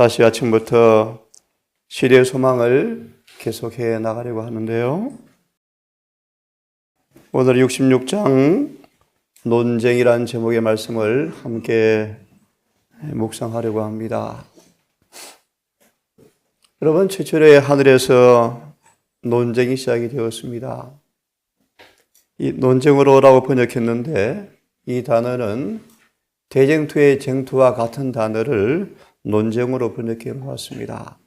다시 아침부터 시대의 소망을 계속해 나가려고 하는데요. 오늘 66장 논쟁이란 제목의 말씀을 함께 묵상하려고 합니다. 여러분, 최초에 하늘에서 논쟁이 시작이 되었습니다. 이 논쟁으로라고 번역했는데 이 단어는 대쟁투의 쟁투와 같은 단어를 논쟁으로 번역해 놓았습니다.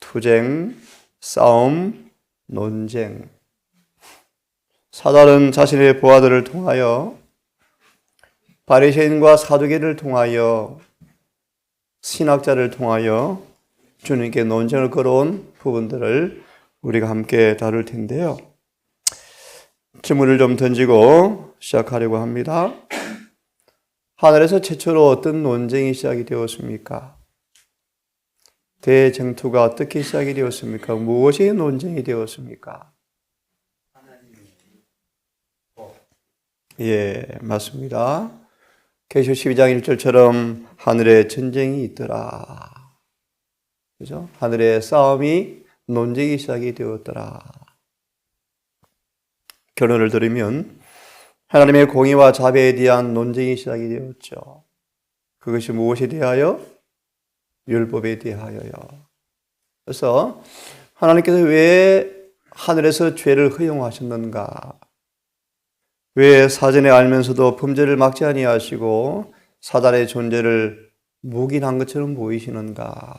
투쟁, 싸움, 논쟁. 사단은 자신의 부하들을 통하여 바리새인과 사두개를 통하여 신학자를 통하여 주님께 논쟁을 걸어온 부분들을 우리가 함께 다룰 텐데요. 질문을 좀 던지고 시작하려고 합니다. 하늘에서 최초로 어떤 논쟁이 시작이 되었습니까? 대쟁투가 어떻게 시작이 되었습니까? 무엇이 논쟁이 되었습니까? 예, 맞습니다. 계시 12장 1절처럼 하늘에 전쟁이 있더라. 그죠? 하늘에 싸움이 논쟁이 시작이 되었더라. 결론을 들으면 하나님의 공의와 자비에 대한 논쟁이 시작이 되었죠. 그것이 무엇에 대하여? 율법에 대하여요. 그래서 하나님께서 왜 하늘에서 죄를 허용하셨는가? 왜 사전에 알면서도 범죄를 막지 아니하시고 사단의 존재를 묵인한 것처럼 보이시는가?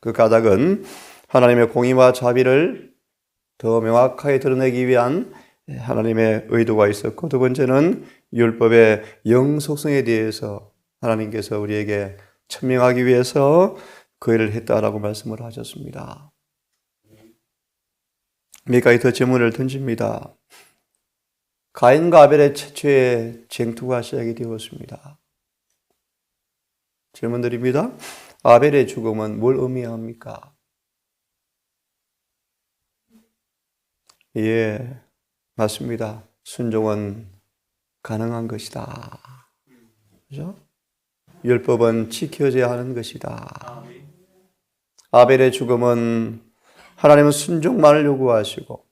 그 까닭은 하나님의 공의와 자비를 더 명확하게 드러내기 위한 하나님의 의도가 있었고 두 번째는 율법의 영속성에 대해서 하나님께서 우리에게 천명하기 위해서 그 일을 했다라고 말씀을 하셨습니다. 몇 가지 더 질문을 던집니다. 가인과 아벨의 최초의 쟁투가 시작이 되었습니다. 질문 드립니다. 아벨의 죽음은 뭘 의미합니까? 예, 맞습니다. 순종은 가능한 것이다. 그죠? 율법은 지켜져야 하는 것이다. 아벨의 죽음은 하나님은 순종만을 요구하시고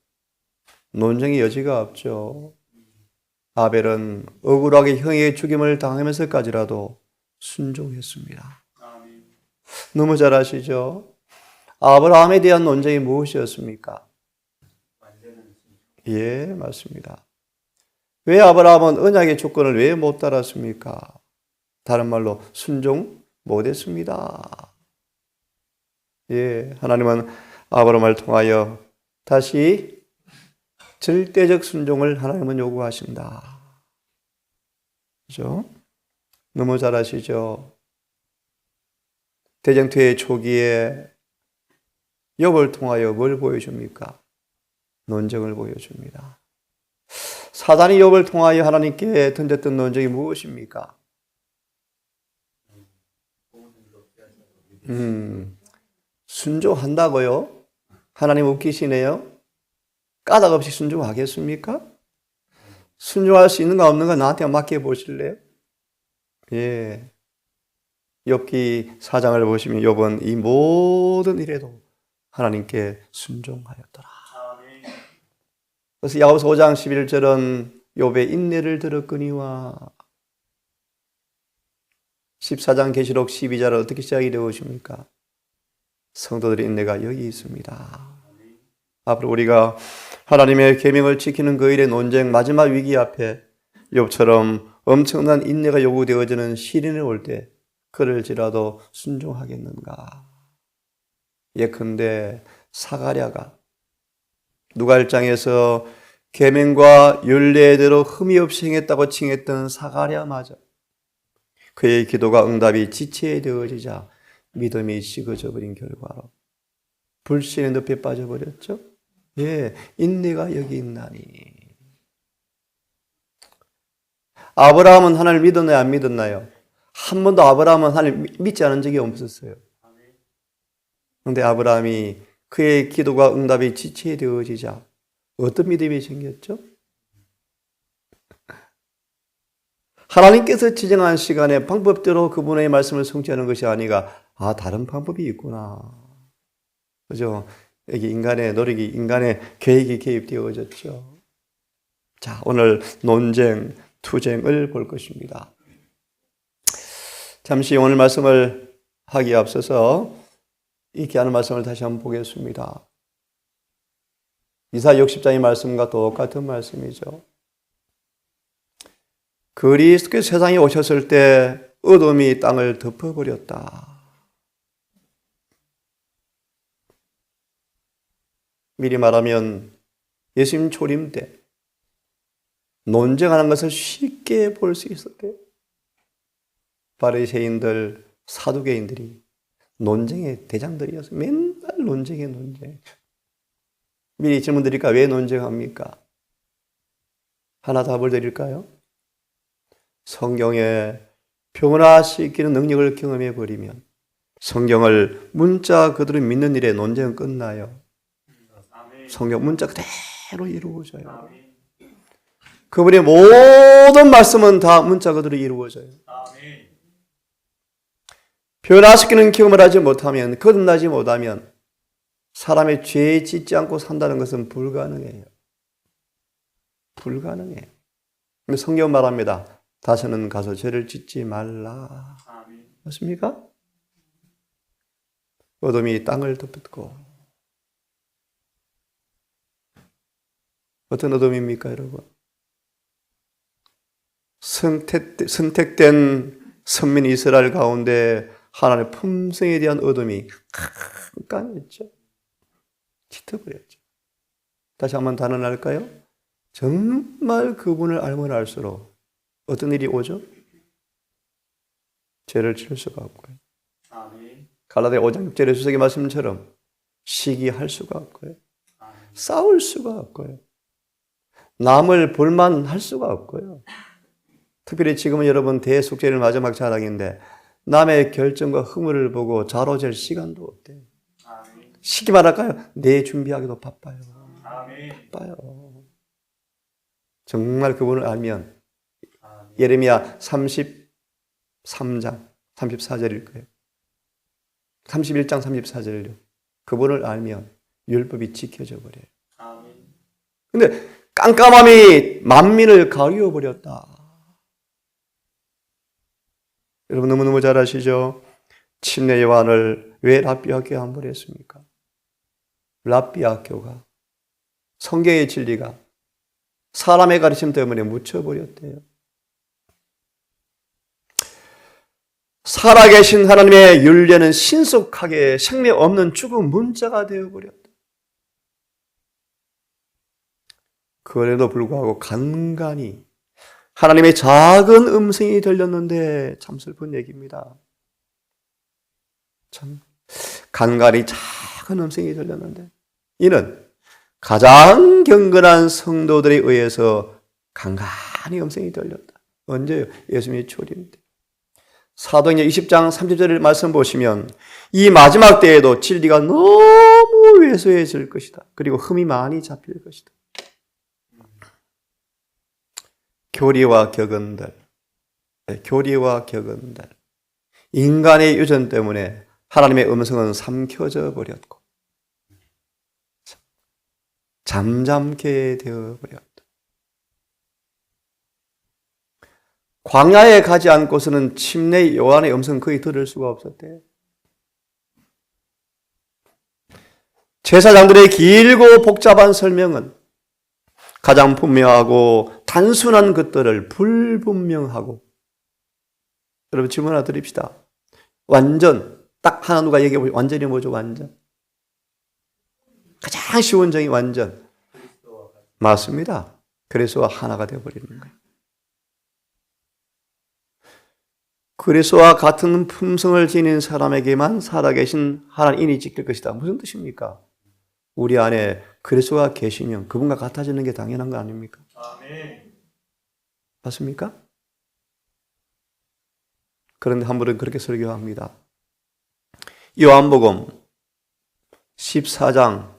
논쟁의 여지가 없죠. 아벨은 억울하게 형의 죽임을 당하면서까지라도 순종했습니다. 너무 잘 아시죠? 아브라함에 대한 논쟁이 무엇이었습니까? 예, 맞습니다. 왜 아브라함은 언약의 조건을 왜 못 따랐습니까? 다른 말로 순종 못했습니다. 예, 하나님은 아브라함을 통하여 다시 절대적 순종을 하나님은 요구하신다. 그죠? 너무 잘 아시죠? 대쟁투의 초기에 욥을 통하여 뭘 보여줍니까? 논쟁을 보여줍니다. 사단이 욥을 통하여 하나님께 던졌던 논쟁이 무엇입니까? 음, 순종한다고요? 하나님 웃기시네요? 까닭 없이 순종하겠습니까? 순종할 수 있는가 없는가 나한테 맡겨 보실래요? 예. 욥기 사장을 보시면 욥은 이 모든 일에도 하나님께 순종하였더라. 그래서 야고보서 5장 11절은 욥의 인내를 들었거니와 14장 계시록 12절은 어떻게 시작이 되었습니까? 성도들의 인내가 여기 있습니다. 앞으로 우리가 하나님의 계명을 지키는 그 일의 논쟁 마지막 위기 앞에 욥처럼 엄청난 인내가 요구되어지는 시련이 올때 그럴지라도 순종하겠는가? 예컨대 사가랴가 누가 일장에서 계명과 율례대로 흠이 없이 행했다고 칭했던 사가랴마저 그의 기도가 응답이 지체에 되어지자 믿음이 식어져 버린 결과로 불신의 늪에 빠져버렸죠. 예, 인내가 여기 있나니. 아브라함은 하나님을 믿었나요? 안 믿었나요? 한 번도 아브라함은 하나님을 믿지 않은 적이 없었어요. 그런데 아브라함이 그의 기도가 응답이 지체되어지자 어떤 믿음이 생겼죠? 하나님께서 지정한 시간에 방법대로 그분의 말씀을 성취하는 것이 아니라 아, 다른 방법이 있구나. 그죠? 여기 인간의 노력이, 인간의 계획이 개입되어졌죠. 자, 오늘 논쟁, 투쟁을 볼 것입니다. 잠시 오늘 말씀을 하기에 앞서서 이 귀한 말씀을 다시 한번 보겠습니다. 이사 60장의 말씀과 똑같은 말씀이죠. 그리스도께서 세상에 오셨을 때 어둠이 땅을 덮어버렸다. 미리 말하면 예수님 초림 때 논쟁하는 것을 쉽게 볼 수 있었대요. 바리새인들, 사두개인들이 논쟁의 대장들이었어요. 맨날 논쟁에 논쟁. 미리 질문 드릴까? 왜 논쟁합니까? 하나 답을 드릴까요? 성경에 변화시키는 능력을 경험해 버리면 성경을 문자 그대로 믿는 일에 논쟁은 끝나요. 성경 문자 그대로 이루어져요. 그분의 모든 말씀은 다 문자 그대로 이루어져요. 변화시키는 경험을 하지 못하면, 거듭나지 못하면, 사람의 죄에 짓지 않고 산다는 것은 불가능해요. 불가능해. 성경 말합니다. 다시는 가서 죄를 짓지 말라. 맞습니까? 어둠이 땅을 덮었고. 어떤 어둠입니까, 여러분? 선택, 선택된 선민 이스라엘 가운데 하나님의 품성에 대한 어둠이 깜깜했죠. 짙어버렸죠. 다시 한번 단언할까요? 정말 그분을 알면 알수록 어떤 일이 오죠? 죄를 지을 수가 없고요. 갈라디아 5장 6절의 수석의 말씀처럼 시기할 수가 없고요. 싸울 수가 없고요. 남을 볼만할 수가 없고요. 특별히 지금은 여러분 대속죄를 마지막 자락인데 남의 결정과 흐물을 보고 자로질 시간도 없대요. 쉽게 말할까요? 내 준비하기도 바빠요. 바빠요. 정말 그분을 알면 예레미야 33장 34절일 거예요. 31장 34절요. 그분을 알면 율법이 지켜져 버려요. 근데 깜깜함이 만민을 가리워 버렸다. 여러분 너무너무 잘 아시죠? 침례 요한을 왜 랍비 학교에 안 보냈습니까? 랍비 학교가 성경의 진리가 사람의 가르침 때문에 묻혀버렸대요. 살아계신 하나님의 윤례는 신속하게 생명 없는 죽은 문자가 되어버렸다. 그럼에도 불구하고 간간히 하나님의 작은 음성이 들렸는데 참 슬픈 얘기입니다. 참 간간히 작은 음성이 들렸는데 이는 가장 경건한 성도들에 의해서 간간히 음성이 들렸다. 언제요? 예수님의 초림 때. 사도행전 20장 30절의 말씀 보시면 이 마지막 때에도 진리가 너무 왜소해질 것이다. 그리고 흠이 많이 잡힐 것이다. 교리와 격언들, 네, 교리와 격언들, 인간의 유전 때문에 하나님의 음성은 삼켜져 버렸고, 잠잠게 되어 버렸다. 광야에 가지 않고서는 침례 요한의 음성 거의 들을 수가 없었대. 제사장들의 길고 복잡한 설명은 가장 분명하고 단순한 것들을 불분명하고 여러분 질문 하나 드립시다. 완전 딱 하나 누가 얘기해 보죠. 완전이 뭐죠? 완전. 가장 쉬운 정의 완전. 맞습니다. 그래서 하나가 되어 버리는 거예요. 그리스도와 같은 품성을 지닌 사람에게만 살아계신 하나님이 지킬 것이다. 무슨 뜻입니까? 우리 안에 그리스도가 계시면 그분과 같아지는 게 당연한 거 아닙니까? 아멘. 맞습니까? 그런데 한 분은 그렇게 설교합니다. 요한복음 14장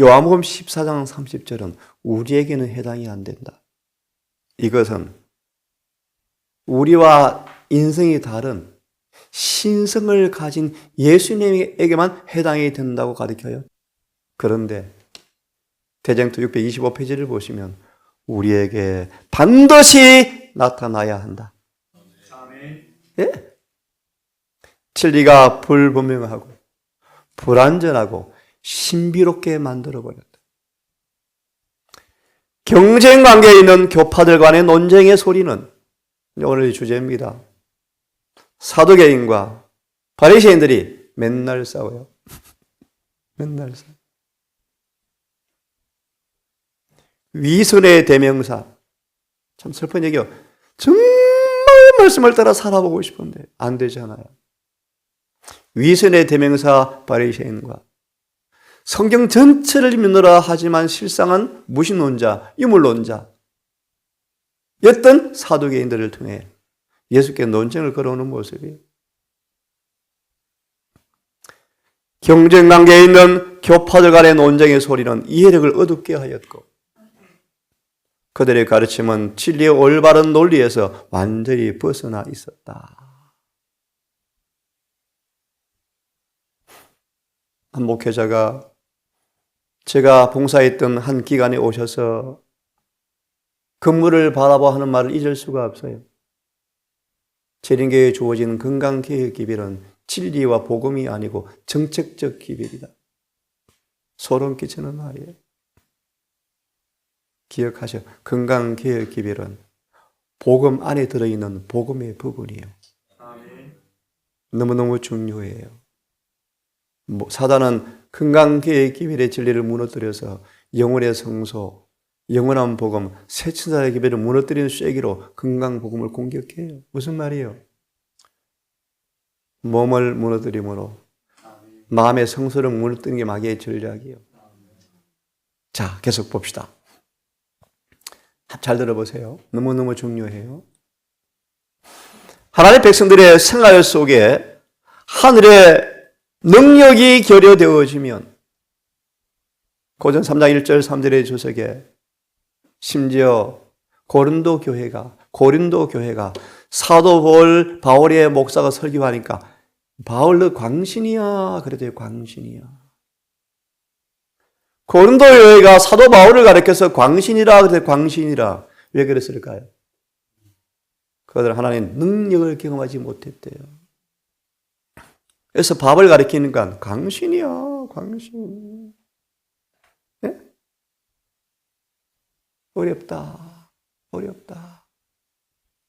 요한복음 14장 30절은 우리에게는 해당이 안 된다. 이것은 우리와 인성이 다른 신성을 가진 예수님에게만 해당이 된다고 가르쳐요. 그런데 대쟁투 625페이지를 보시면 우리에게 반드시 나타나야 한다. 예? 진리가 불분명하고 불완전하고 신비롭게 만들어 버렸다. 경쟁 관계에 있는 교파들 간의 논쟁의 소리는 오늘의 주제입니다. 사도개인과 바리새인들이 맨날 싸워요. 맨날 싸워. 위선의 대명사. 참 슬픈 얘기요. 정말 말씀을 따라 살아보고 싶은데 안 되잖아요. 위선의 대명사 바리새인과 성경 전체를 믿노라 하지만 실상은 무신론자, 유물론자 였던 사도개인들을 통해 예수께 논쟁을 걸어오는 모습이 경쟁 관계에 있는 교파들 간의 논쟁의 소리는 이해력을 어둡게 하였고 그들의 가르침은 진리의 올바른 논리에서 완전히 벗어나 있었다. 한 목회자가 제가 봉사했던 한 기관에 오셔서 근무를 바라봐 하는 말을 잊을 수가 없어요. 재림교회에 주어진 건강개혁 기별은 진리와 복음이 아니고 정책적 기별이다. 소름 끼치는 말이에요. 기억하셔. 건강개혁 기별은 복음 안에 들어있는 복음의 부분이에요. 너무너무 중요해요. 뭐, 사단은 건강계의 기별의 진리를 무너뜨려서 영혼의 성소, 영원한 복음, 새 천사의 기별을 무너뜨리는 쐐기로 건강 복음을 공격해요. 무슨 말이에요? 몸을 무너뜨림으로 마음의 성소를 무너뜨리는 게 마귀의 전략이에요. 자, 계속 봅시다. 잘 들어보세요. 너무너무 중요해요. 하나님 백성들의 생활 속에 하늘의 능력이 결여되어지면 고전 3장 1절 3절의 주석에 심지어 고린도 교회가 고린도 교회가 사도 바울 바울의 목사가 설교하니까 바울 너 광신이야 그래도 광신이야 고린도 교회가 사도 바울을 가리켜서 광신이라 그래도 광신이라 왜 그랬을까요? 그들 하나님 능력을 경험하지 못했대요. 그래서 밥을 가리키니까 광신이야, 광신. 어렵다, 어렵다.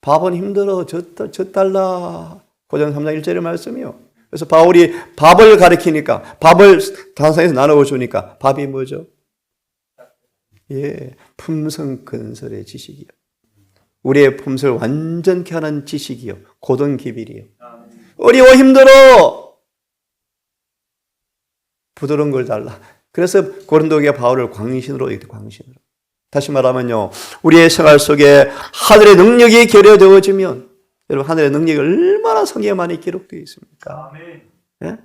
밥은 힘들어, 젖, 젖달라. 고전 3장 1절의 말씀이요. 그래서 바울이 밥을 가리키니까, 밥을 단상에서 나누어 주니까, 밥이 뭐죠? 예, 품성 건설의 지식이요. 우리의 품성을 완전케 하는 지식이요. 고등 기빌이요. 어려워 힘들어. 부드러운 걸 달라. 그래서 고린도교가 바울을 광신으로 광신으로. 다시 말하면요. 우리의 생활 속에 하늘의 능력이 결여되어지면 여러분 하늘의 능력이 얼마나 성경에 많이 기록되어 있습니까? 예?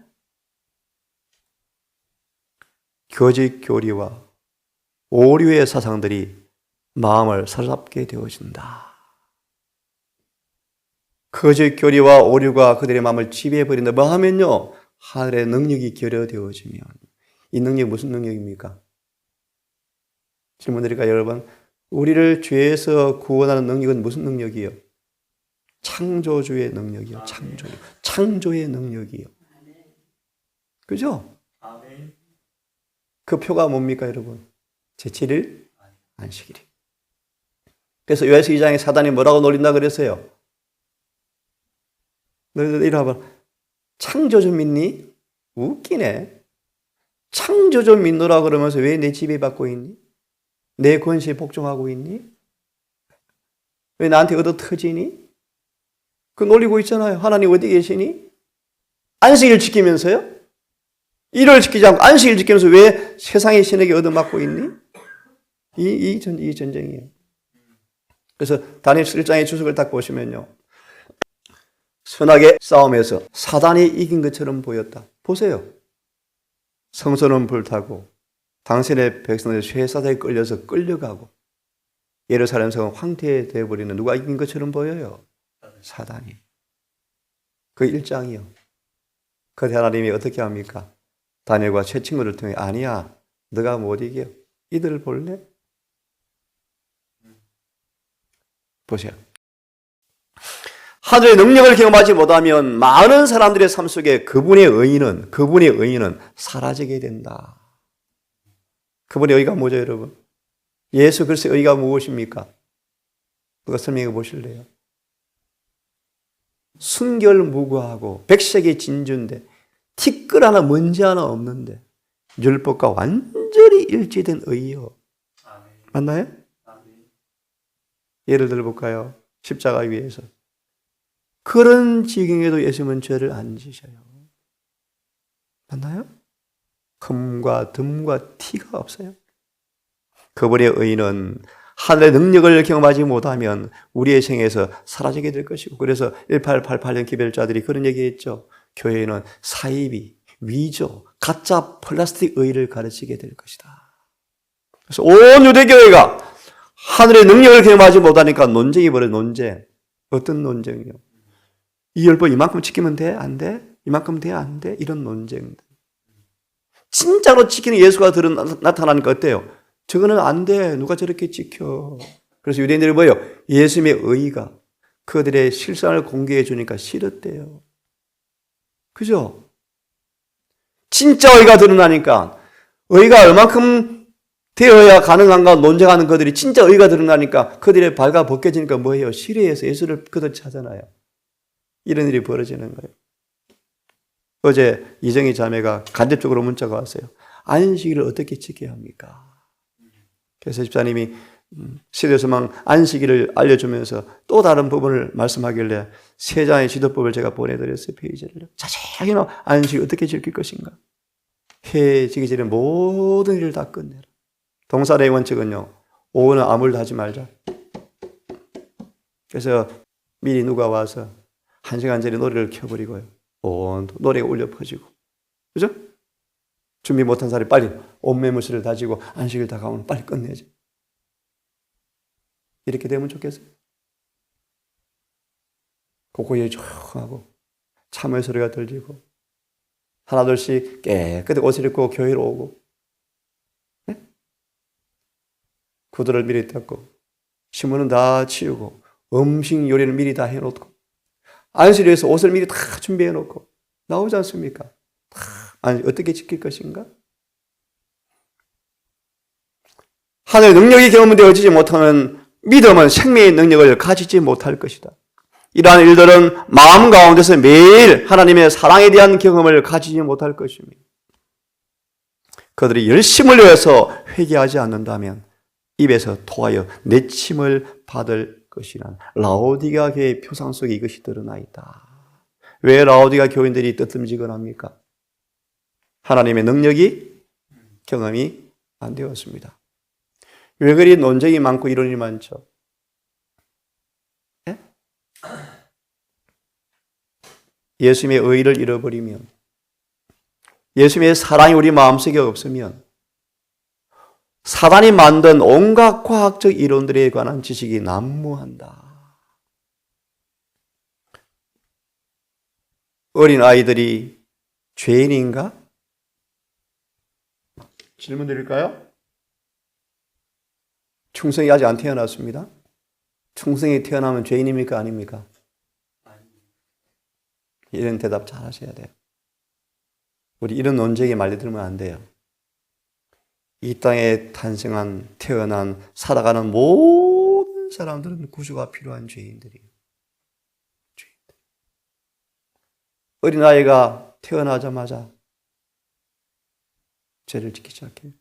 교직 교리와 오류의 사상들이 마음을 사로잡게 되어진다. 거짓 교리와 오류가 그들의 마음을 지배해 버린다. 뭐 하면요? 하늘의 능력이 결여되어지면 이 능력이 무슨 능력입니까? 질문 드릴까요, 여러분? 우리를 죄에서 구원하는 능력은 무슨 능력이요? 창조주의 능력이요. 창조. 창조의 능력이요. 그죠? 그 표가 뭡니까, 여러분? 제7일 안식일이. 그래서 요에서 2장에 사단이 뭐라고 놀린다 그랬어요? 너희들 이리 와봐. 창조 좀 믿니? 웃기네. 창조 좀 믿노라 그러면서 왜내 지배 받고 있니? 내 권세에 복종하고 있니? 왜 나한테 얻어 터지니? 그 놀리고 있잖아요. 하나님 어디 계시니? 안식일 지키면서요? 일을 지키지 않고 안식일 지키면서 왜 세상의 신에게 얻어맞고 있니? 이, 이, 전, 이 전쟁이에요. 그래서 다니엘 1장의 주석을 딱 보시면요. 선악의 싸움에서 사단이 이긴 것처럼 보였다. 보세요. 성소는 불타고 당신의 백성들이 쇠사대에 끌려서 끌려가고 예루살렘 성은 황폐되어 버리는 누가 이긴 것처럼 보여요. 사단이. 그 1장이요. 그 하나님이 어떻게 합니까? 다니엘과 새 친구를 통해 아니야. 너가 못 이겨. 이들을 볼래? 보세요. 하늘의 능력을 경험하지 못하면 많은 사람들의 삶 속에 그분의 의인은 그분의 의인은 사라지게 된다. 그분의 의가 뭐죠, 여러분? 예수 그리스도의 의가 무엇입니까? 누가 설명해 보실래요? 순결무구하고 백색의 진주인데 티끌 하나 먼지 하나 없는데 율법과 완전히 일치된 의요. 맞나요? 예를 들어 볼까요? 십자가 위에서 그런 지경에도 예수님은 죄를 안 지셔요. 맞나요? 금과 듬과 티가 없어요. 그분의 의는 하늘의 능력을 경험하지 못하면 우리의 생에서 사라지게 될 것이고 그래서 1888년 기별자들이 그런 얘기했죠. 교회는 사이비, 위조, 가짜 플라스틱 의를 가르치게 될 것이다. 그래서 온 유대교회가 하늘의 능력을 경험하지 못하니까 논쟁이 벌어 논쟁. 어떤 논쟁이요? 이 율법 이만큼 지키면 돼? 안 돼? 이만큼 돼? 안 돼? 이런 논쟁들. 진짜로 지키는 예수가 들은 나타나니까 어때요? 저거는 안 돼. 누가 저렇게 지켜. 그래서 유대인들이 뭐예요? 예수님의 의가 그들의 실상을 공개해 주니까 싫었대요. 그죠? 진짜 의가 드러나니까 의가 얼만큼 되어야 가능한가 논쟁하는 그들이 진짜 의가 드러나니까 그들의 발가 벗겨지니까 뭐예요? 시리에서 예수를 그들 찾아나요. 이런 일이 벌어지는 거예요. 어제 이정희 자매가 간접적으로 문자가 왔어요. 안식일을 어떻게 지켜야 합니까? 그래서 집사님이 시대소망 안식일을 알려주면서 또 다른 부분을 말씀하길래 세 장의 지도법을 제가 보내드렸어요. 페이지를. 자세하게 안식일 어떻게 지킬 것인가. 해 지기 전에 모든 일을 다 끝내라. 동사의 원칙은요. 오후는 아무 일도 하지 말자. 그래서 미리 누가 와서 한 시간 전에 노래를 켜버리고요. 온 노래가 울려 퍼지고. 그죠? 준비 못한 사람이 빨리 옷매무새를 다지고 안식일 다가오면 빨리 끝내죠. 이렇게 되면 좋겠어요. 고고에 조용하고 참의 소리가 들리고 하나둘씩 깨끗이 옷을 입고 교회로 오고 네? 구두를 미리 닦고 신문은 다 치우고 음식 요리는 미리 다 해놓고 안식일에서 옷을 미리 다 준비해 놓고 나오지 않습니까? 아니, 어떻게 지킬 것인가? 하늘의 능력이 경험되어지지 못하는 믿음은 생명의 능력을 가지지 못할 것이다. 이러한 일들은 마음 가운데서 매일 하나님의 사랑에 대한 경험을 가지지 못할 것입니다. 그들이 열심을 내서 회개하지 않는다면 입에서 토하여 내침을 받을 것이란 라오디가 교의 표상 속에 이것이 드러나 있다. 왜 라오디가 교인들이 뜨끔지근합니까? 하나님의 능력이 경험이 안 되었습니다. 왜 그리 논쟁이 많고 이론이 많죠? 예? 예수님의 의를 잃어버리면, 예수님의 사랑이 우리 마음속에 없으면, 사단이 만든 온갖 과학적 이론들에 관한 지식이 난무한다. 어린 아이들이 죄인인가? 질문 드릴까요? 충성이 아직 안 태어났습니다. 충성이 태어나면 죄인입니까? 아닙니까? 이런 대답 잘 하셔야 돼요. 우리 이런 논쟁에 말려들면 안 돼요. 이 땅에 탄생한, 태어난, 살아가는 모든 사람들은 구주가 필요한 죄인들이에요. 죄인들. 어린아이가 태어나자마자 죄를 짓기 시작해요.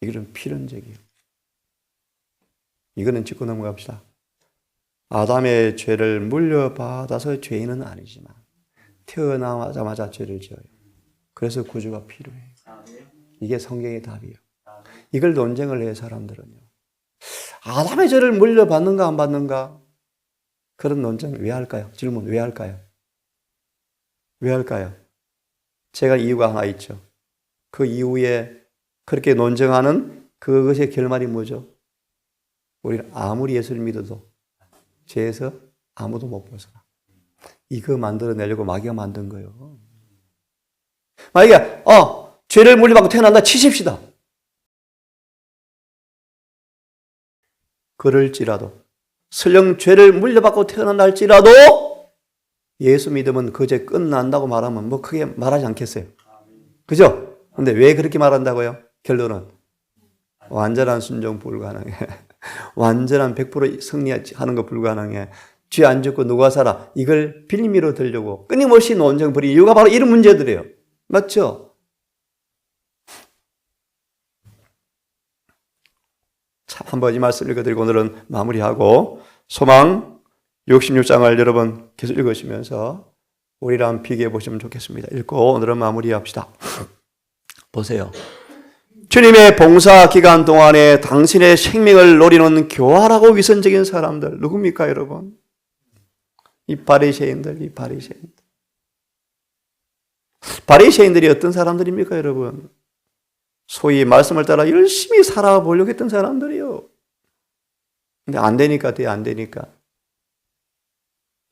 이거는 필연적이에요. 이거는 짚고 넘어갑시다. 아담의 죄를 물려받아서 죄인은 아니지만 태어나자마자 죄를 지어요. 그래서 구주가 필요해요. 이게 성경의 답이에요. 이걸 논쟁을 해 사람들은요. 아담의 죄를 물려받는가 안 받는가? 그런 논쟁 왜 할까요? 질문 왜 할까요? 왜 할까요? 제가 이유가 하나 있죠. 그 이후에 그렇게 논쟁하는 그것의 결말이 뭐죠? 우리는 아무리 예수를 믿어도 죄에서 아무도 못 벗어나. 이거 만들어내려고 마귀가 만든 거예요. 마귀가, 어, 죄를 물리받고 태어난다 치십시다. 그럴지라도, 설령 죄를 물려받고 태어난다 할지라도, 예수 믿으면 그죄 끝난다고 말하면 뭐 크게 말하지 않겠어요. 그죠? 근데 왜 그렇게 말한다고요? 결론은 완전한 순종 불가능해. 완전한 100% 승리하는 거 불가능해. 죄 안 짓고 누가 살아? 이걸 빌미로 들려고 끊임없이 논쟁 벌이 이유가 바로 이런 문제들이에요. 맞죠? 참, 한번 이 말씀 읽어드리고 오늘은 마무리하고 소망 66장을 여러분 계속 읽으시면서 우리랑 비교해 보시면 좋겠습니다. 읽고 오늘은 마무리합시다. 보세요. 주님의 봉사 기간 동안에 당신의 생명을 노리는 교활하고 위선적인 사람들 누굽니까, 여러분? 이 바리새인들, 이 바리새인들. 바리새인들이 어떤 사람들입니까, 여러분? 소위 말씀을 따라 열심히 살아보려고 했던 사람들이요. 근데 안 되니까 돼, 안 되니까.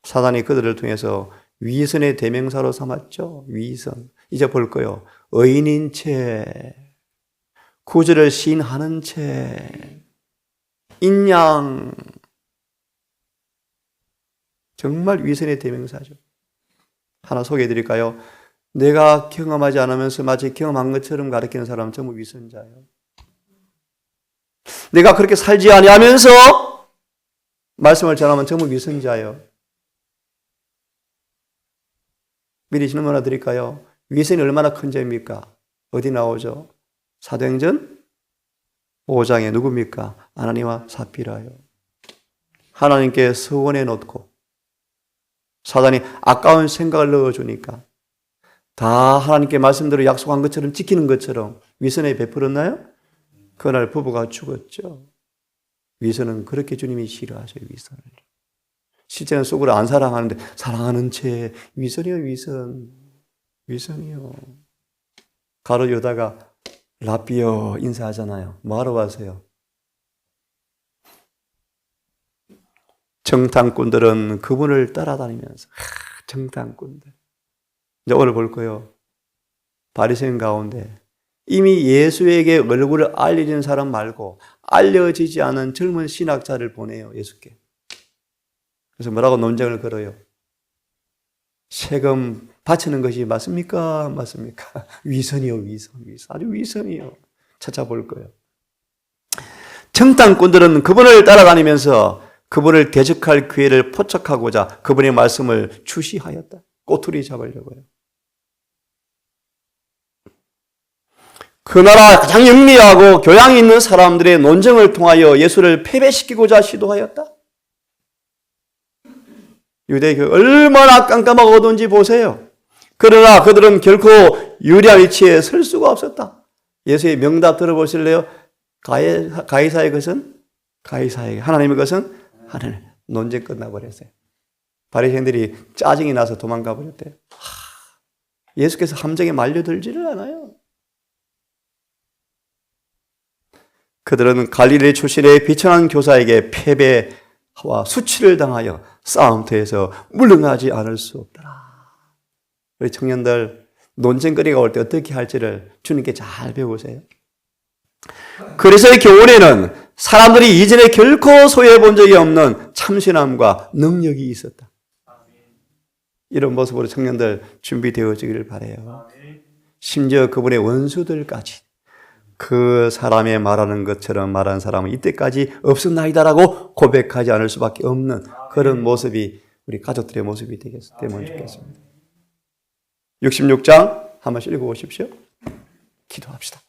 사단이 그들을 통해서 위선의 대명사로 삼았죠. 위선. 이제 볼 거요. 의인인 채, 구주를 시인하는 채, 인양. 정말 위선의 대명사죠. 하나 소개해 드릴까요? 내가 경험하지 않으면서 마치 경험한 것처럼 가르치는 사람은 전부 위선자예요. 내가 그렇게 살지 아니하면서 말씀을 전하면 전부 위선자예요. 미리 질문 하나 드릴까요? 위선이 얼마나 큰 죄입니까? 어디 나오죠? 사도행전 5장에 누굽니까? 아나니와 사피라요. 하나님께 서원해 놓고 사단이 아까운 생각을 넣어주니까 다 하나님께 말씀대로 약속한 것처럼 지키는 것처럼 위선에 베풀었나요? 그날 부부가 죽었죠. 위선은 그렇게 주님이 싫어하셔요, 위선을. 실제는 속으로 안 사랑하는데 사랑하는 채 위선이요, 위선. 위선이요. 가로 요다가 라비어 인사하잖아요. 뭐하러 와세요? 정탐꾼들은 그분을 따라다니면서 하, 정탐꾼들. 이제 오늘 볼 거예요. 바리새인 가운데 이미 예수에게 얼굴을 알려진 사람 말고 알려지지 않은 젊은 신학자를 보내요. 예수께. 그래서 뭐라고 논쟁을 걸어요? 세금 바치는 것이 맞습니까? 맞습니까? 위선이요, 위선, 위선. 아주 위선이요. 찾아볼 거예요. 정당꾼들은 그분을 따라다니면서 그분을 대적할 기회를 포착하고자 그분의 말씀을 추시하였다. 꼬투리 잡으려고요. 그 나라 가장 영리하고 교양이 있는 사람들의 논쟁을 통하여 예수를 패배시키고자 시도하였다. 유대교 얼마나 깜깜하고든지 보세요. 그러나 그들은 결코 유리한 위치에 설 수가 없었다. 예수의 명답 들어보실래요? 가이, 가이사의 것은 가이사에게, 하나님의 것은 하나님. 논쟁 끝나버렸어요. 바리새인들이 짜증이 나서 도망가 버렸대요. 예수께서 함정에 말려들지를 않아요. 그들은 갈릴리 출신의 비천한 교사에게 패배와 수치를 당하여 싸움터에서 물러나지 않을 수 없더라. 우리 청년들 논쟁거리가 올 때 어떻게 할지를 주님께 잘 배우세요. 그래서의 교훈에는 사람들이 이전에 결코 소유해 본 적이 없는 참신함과 능력이 있었다. 이런 모습으로 청년들 준비되어지기를 바래요. 심지어 그분의 원수들까지 그 사람의 말하는 것처럼 말하는 사람은 이때까지 없었나이다라고 고백하지 않을 수밖에 없는 그런 모습이 우리 가족들의 모습이 되면 좋겠습니다. 66장 한 번씩 읽어보십시오. 기도합시다.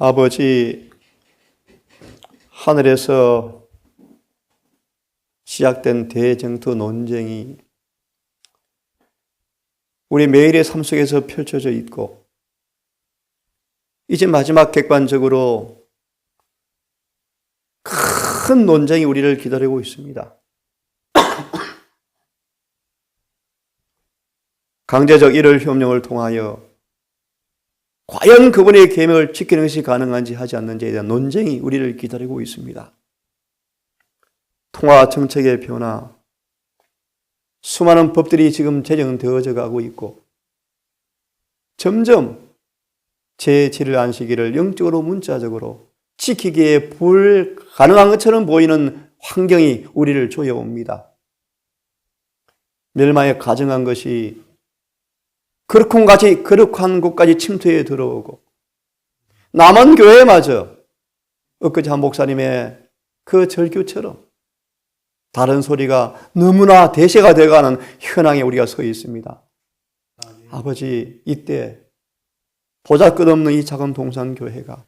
아버지, 하늘에서 시작된 대쟁투 논쟁이 우리 매일의 삶 속에서 펼쳐져 있고, 이제 마지막 객관적으로 큰 논쟁이 우리를 기다리고 있습니다. 강제적 일을 협력을 통하여 과연 그분의 계명을 지키는 것이 가능한지 하지 않는지에 대한 논쟁이 우리를 기다리고 있습니다. 통화 정책의 변화, 수많은 법들이 지금 제정되어져 가고 있고 점점 제7일 안식일을 영적으로 문자적으로 지키기에 불가능한 것처럼 보이는 환경이 우리를 조여옵니다. 멸망에 가정한 것이 그렇군 같이 거룩한 곳까지 침투해 들어오고 남은 교회마저 엊그제 한 목사님의 그 절규처럼 다른 소리가 너무나 대세가 되어가는 현황에 우리가 서 있습니다. 아버지 이때 보잘 것 없는 이 작은 동산교회가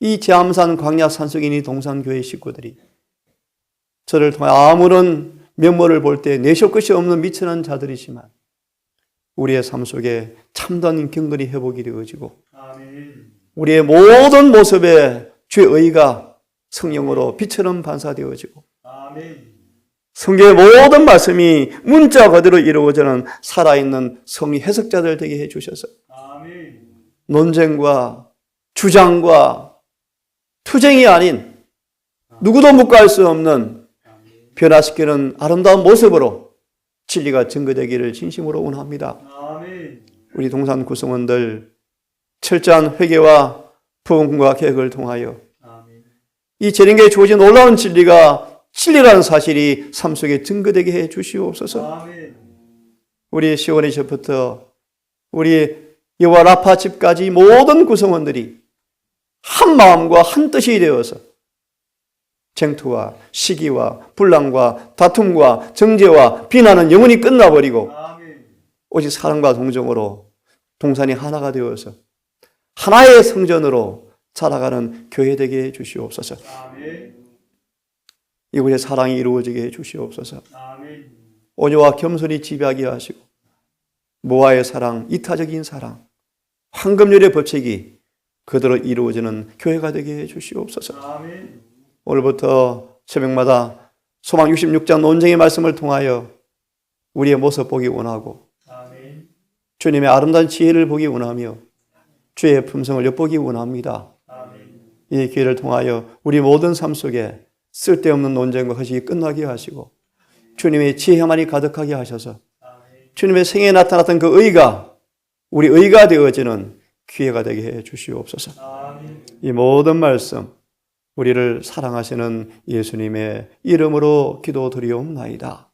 이 제암산 광야 산속인 이 동산교회 식구들이 저를 통해 아무런 면모를 볼 때 내실 것이 없는 미천한 자들이지만 우리의 삶 속에 참된 경건이 회복이 되어지고 우리의 모든 모습에 주의 의가 성령으로 빛처럼 반사되어지고 성경의 모든 말씀이 문자 그대로 이루어지는 살아있는 성의 해석자들 되게 해주셔서 논쟁과 주장과 투쟁이 아닌 누구도 묵과할 수 없는 변화시키는 아름다운 모습으로 진리가 증거되기를 진심으로 원합니다. 우리 동산 구성원들 철저한 회개와 부흥과 계획을 통하여 이 재림계에 주어진 놀라운 진리가 진리라는 사실이 삶 속에 증거되게 해 주시옵소서. 우리 시원의 저부터 우리 여호와 라파 집까지 모든 구성원들이 한 마음과 한 뜻이 되어서 쟁투와 시기와 분란과 다툼과 정죄와 비난은 영원히 끝나버리고 오직 사랑과 동정으로 동산이 하나가 되어서 하나의 성전으로 살아가는 교회 되게 해 주시옵소서. 이곳에 사랑이 이루어지게 해 주시옵소서. 온유와 겸손히 지배하게 하시고 모아의 사랑, 이타적인 사랑, 황금률의 법칙이 그대로 이루어지는 교회가 되게 해 주시옵소서. 오늘부터 새벽마다 소망 66장 논쟁의 말씀을 통하여 우리의 모습 보기 원하고 주님의 아름다운 지혜를 보기 원하며 주의 품성을 엿보기 원합니다. 이 기회를 통하여 우리 모든 삶 속에 쓸데없는 논쟁과 허식이 끝나게 하시고 주님의 지혜만이 가득하게 하셔서 주님의 생에 나타났던 그 의가 우리 의가 되어지는 기회가 되게 해 주시옵소서. 이 모든 말씀 우리를 사랑하시는 예수님의 이름으로 기도드리옵나이다.